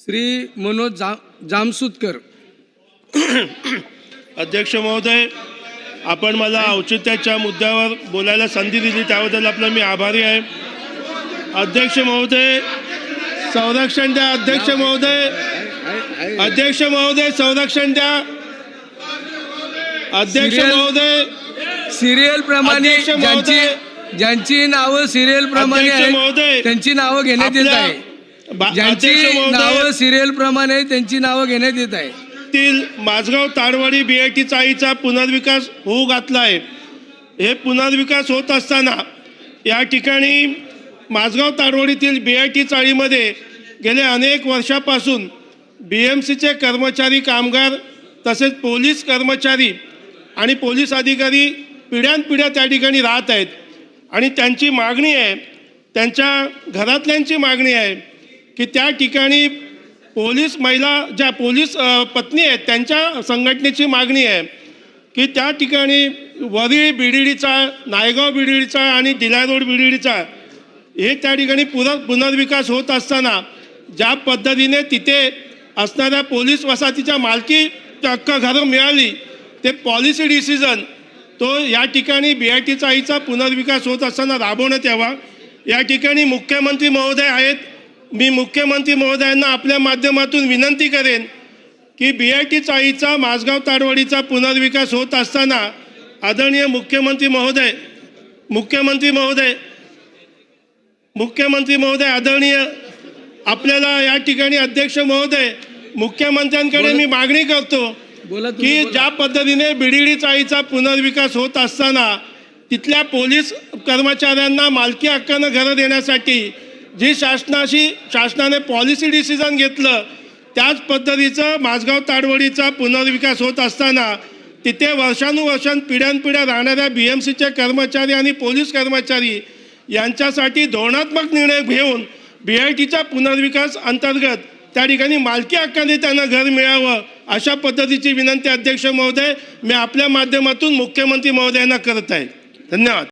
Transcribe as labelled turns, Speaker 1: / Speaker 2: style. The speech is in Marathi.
Speaker 1: श्री मनोज जा जामसुतकर.
Speaker 2: अध्यक्ष महोदय आपण मला औचित्याच्या मुद्द्यावर बोलायला संधी दिली त्याबद्दल आपला मी आभारी आहे. अध्यक्ष महोदय संरक्षण द्या अध्यक्ष महोदय. अध्यक्ष महोदय संरक्षण द्या. अध्यक्ष महोदय.
Speaker 1: सिरियल प्रमाणे ज्यांची नावं सिरियल प्रमाणे
Speaker 2: महोदय,
Speaker 1: त्यांची नावं घेण्यात येत आहे. ज्यांची नावं सिरियल प्रमाणे त्यांची नावं घेण्यात येत आहे
Speaker 2: तील Mazgaon Tadwadi B I T चाळीचा पुनर्विकास होऊ घातला आहे हे पुनर्विकास होत असताना या ठिकाणी माझगाव ताडवाडीतील बी आय टी चाळीमध्ये गेल्या अनेक वर्षापासून बी एम सीचे कर्मचारी कामगार तसेच पोलीस कर्मचारी आणि पोलीस अधिकारी पिढ्यानपिढ्या त्या ठिकाणी राहत आहेत. आणि त्यांची मागणी आहे त्यांच्या घरातल्यांची मागणी आहे की त्या ठिकाणी पोलीस महिला ज्या पोलीस पत्नी आहेत त्यांच्या संघटनेची मागणी आहे की त्या ठिकाणी वरळी बिडिडीचा नायगाव बिडिडीचा आणि दिला रोड बिडिडीचा हे त्या ठिकाणी पुनर पुनर्विकास होत असताना ज्या पद्धतीने तिथे असणाऱ्या पोलीस वसाहतीच्या मालकी हक्क घरं मिळाली ते पॉलिसी डिसिजन तो या ठिकाणी बी आय टी चाळीचा पुनर्विकास होत असताना राबवण्यात यावा. या ठिकाणी मुख्यमंत्री महोदय आहेत मी मुख्यमंत्री महोदयांना आपल्या माध्यमातून विनंती करेन की बी आय टी चाळीचा माझगाव ताडवाडीचा पुनर्विकास होत असताना आदरणीय मुख्यमंत्री महोदय मुख्यमंत्री महोदय मुख्यमंत्री महोदय आदरणीय आपल्याला या ठिकाणी अध्यक्ष महोदय मुख्यमंत्र्यांकडे मी मागणी करतो की. ज्या पद्धतीने बिडिडी चाळीचा पुनर्विकास होत असताना तिथल्या पोलीस कर्मचाऱ्यांना मालकी हक्कानं घरं देण्यासाठी जी शासनाशी शासनाने पॉलिसी डिसिजन घेतलं त्याच पद्धतीचं माझगाव ताडवडीचा पुनर्विकास होत असताना तिथे वर्षानुवर्षां पिढ्यानपिढ्या राहणाऱ्या बी एम सीचे कर्मचारी आणि पोलीस कर्मचारी यांच्यासाठी धोरणात्मक निर्णय घेऊन बी आय टीच्या पुनर्विकास अंतर्गत त्या ठिकाणी मालकी हक्काने त्यांना घर मिळावं अशा पद्धतीची विनंती अध्यक्ष महोदय मी आपल्या माध्यमातून मुख्यमंत्री महोदयांना करत आहे. धन्यवाद.